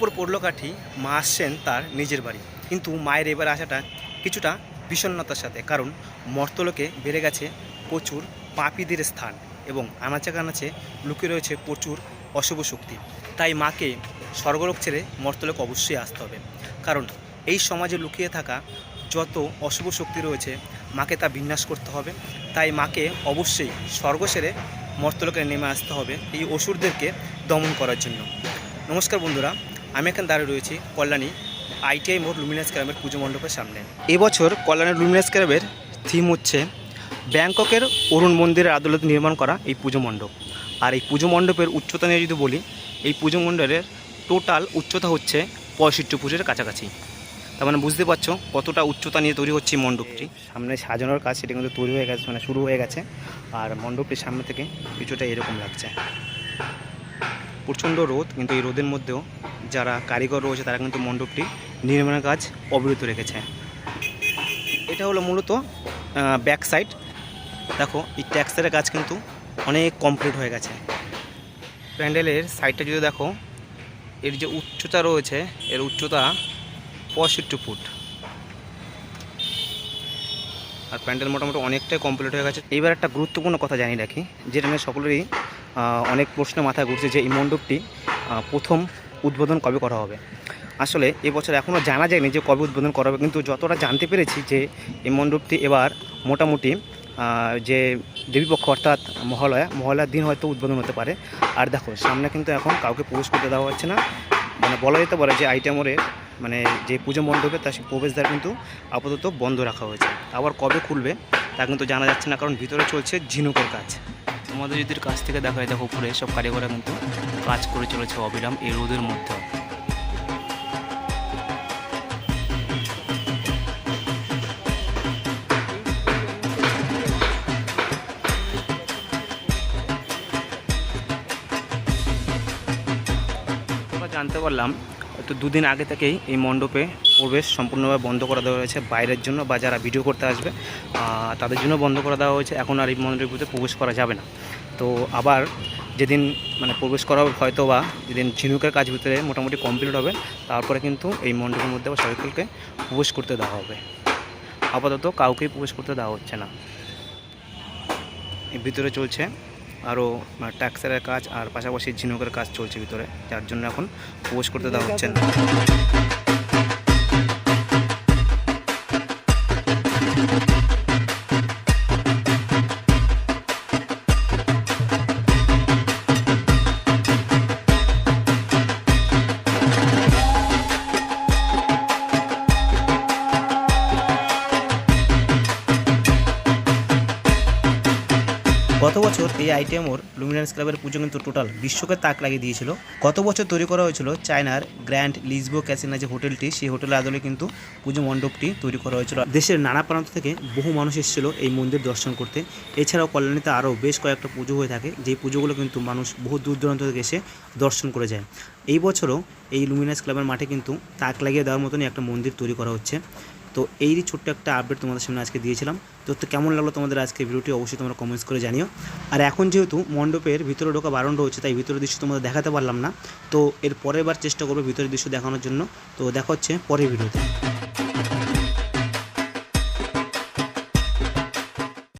পড়ল কাঠি, মা আসছেন তার নিজের বাড়ি। কিন্তু মায়ের এবার আসাটা কিছুটা বিষণ্ণতার সাথে, কারণ মর্তলোকে বেড়ে গেছে প্রচুর পাপীদের স্থান এবং আনাচে কানাচে লুকিয়ে রয়েছে প্রচুর অশুভ শক্তি। তাই মাকে স্বর্গলোক ছেড়ে মর্তলোক অবশ্যই আসতে হবে। কারণ এই সমাজে লুকিয়ে থাকা যত অশুভ শক্তি রয়েছে, মাকে তা বিন্যাস করতে হবে। তাই মাকে অবশ্যই স্বর্গ সেরে মর্তলোকে নেমে আসতে হবে এই অসুরদেরকে দমন করার জন্য। নমস্কার বন্ধুরা আমি এখন দাঁড়িয়ে রয়েছি কল্যাণী আইটিআই মোড় লুমিনাস ক্লাবের পুজো মণ্ডপের সামনে। এবছর কল্যাণের লুমিনাস ক্লাবের থিম হচ্ছে ব্যাংককের অরুণ মন্দিরের আদালতে নির্মাণ করা এই পুজো মণ্ডপ। আর এই পুজো মণ্ডপের উচ্চতা নিয়ে যদি বলি এই পুজো মণ্ডপের টোটাল উচ্চতা হচ্ছে পঁয়ষট্টি ফুটের কাছাকাছি। তার মানে বুঝতে পারছ কতটা উচ্চতা নিয়ে তৈরি হচ্ছে এই মণ্ডপটি। সামনে সাজানোর কাজ সেটা কিন্তু তৈরি হয়ে গেছে মানে শুরু হয়ে গেছে আর মণ্ডপটির সামনে থেকে কিছুটা এরকম লাগছে। প্রচণ্ড রোদ, কিন্তু এই রোদের মধ্যেও যারা কারিগর রয়েছে, তারা কিন্তু মণ্ডপটি নির্মাণের কাজ অবিরত রেখেছে। এটা হলো মূলত ব্যাক সাইড দেখো, এই ট্যাক্সের কাজ কিন্তু অনেক কমপ্লিট হয়ে গেছে। প্যান্ডেলের সাইডটা যদি দেখো, এর যে উচ্চতা রয়েছে, এর উচ্চতা পঁয়ষট্টি ফুট। আর প্যান্ডেল মোটামুটি অনেকটাই কমপ্লিট হয়ে গেছে। এইবার একটা গুরুত্বপূর্ণ কথা জানিয়ে রাখি, যেটা আমি সকলেরই অনেক প্রশ্ন মাথায় ঘুরছে যে এই মণ্ডপটি প্রথম উদ্বোধন কবে করা হবে? আসলে এবছর এখনও জানা যায়নি যে কবে উদ্বোধন করা হবে, কিন্তু যতটা জানতে পেরেছি যে এই মণ্ডপটি এবার মোটামুটি যে দেবীপক্ষ অর্থাৎ মহালয়া, মহালয়ার দিন হয়তো উদ্বোধন হতে পারে। আর দেখো, সামনে কিন্তু এখন কাউকে প্রবেশ করতে দেওয়া হচ্ছে না। মানে বলা যেতে পারে যে আইটেমরের মানে যে পুজো মণ্ডপে তার প্রবেশদ্বার কিন্তু আপাতত বন্ধ রাখা হয়েছে। আবার কবে খুলবে তা কিন্তু জানা যাচ্ছে না, কারণ ভিতরে চলছে ঝিনুকের কাজ। তোমাদের যদি কাছ থেকে দেখা যায় দেখো উপরে সব কারিগররা কিন্তু কাজ করে চলেছে অবিরাম এই রোদের মধ্যে। জানতে পারলাম তো দুদিন আগে থেকেই এই মণ্ডপে প্রবেশ সম্পূর্ণভাবে বন্ধ করে দেওয়া হয়েছে বাইরের জন্য বা যারা ভিডিও করতে আসবে তাদের জন্য বন্ধ করে দেওয়া হয়েছে। এখন আর এই মণ্ডপের প্রবেশ করা যাবে না। তো আবার যেদিন মানে প্রবেশ করা হবে হয়তো বা যেদিন ঝিনুকের কাজ ভিতরে মোটামুটি কমপ্লিট হবে, তারপরে কিন্তু এই মণ্ডপের মধ্যে আবার সকলকে প্রবেশ করতে দেওয়া হবে। আপাতত কাউকেই প্রবেশ করতে দেওয়া হচ্ছে না। ভিতরে চলছে আরও ট্যাক্সারের কাজ আর পাশাপাশি ঝিনুকের কাজ চলছে ভিতরে, যার জন্য এখন প্রবেশ করতে দেওয়া হচ্ছে না। গত বছর এই আইটেমোর লুমিনান্স ক্লাবের পুজো কিন্তু টোটাল বিশ্বকে তাক লাগিয়ে দিয়েছিল। গত বছর তৈরি করা হয়েছিল চায়নার গ্র্যান্ড লিসবো ক্যাসিনা যে হোটেলটি, সেই হোটেলের আদলে কিন্তু পুজো মণ্ডপটি তৈরি করা হয়েছিল। দেশের নানা প্রান্ত থেকে বহু মানুষ এসেছিল এই মন্দির দর্শন করতে। এছাড়াও কল্যাণীতে আরও বেশ কয়েকটা পুজো হয়ে থাকে, যেই পুজোগুলো কিন্তু মানুষ বহু দূর দূরান্ত থেকে এসে দর্শন করে যায়। এই বছরও এই লুমিনাস ক্লাবের মাঠে কিন্তু তাক লাগিয়ে দেওয়ার মতনই একটা মন্দির তৈরি করা হচ্ছে। তো এইরই ছোট্ট একটা আপডেট তোমাদের সামনে আজকে দিয়েছিলাম। তো তো কেমন লাগল তোমাদের আজকে ভিডিওটি অবশ্যই তোমরা কমেন্টস করে জানিও। আর এখন যেহেতু মণ্ডপের ভিতরে ঢোকা বারণ রয়েছে, তাই ভিতরের দৃশ্য তোমাদের দেখাতে পারলাম না। তো এর পরের বার চেষ্টা করব ভিতরের দৃশ্য দেখানোর জন্য। তো দেখা হচ্ছে পরের ভিডিওতে।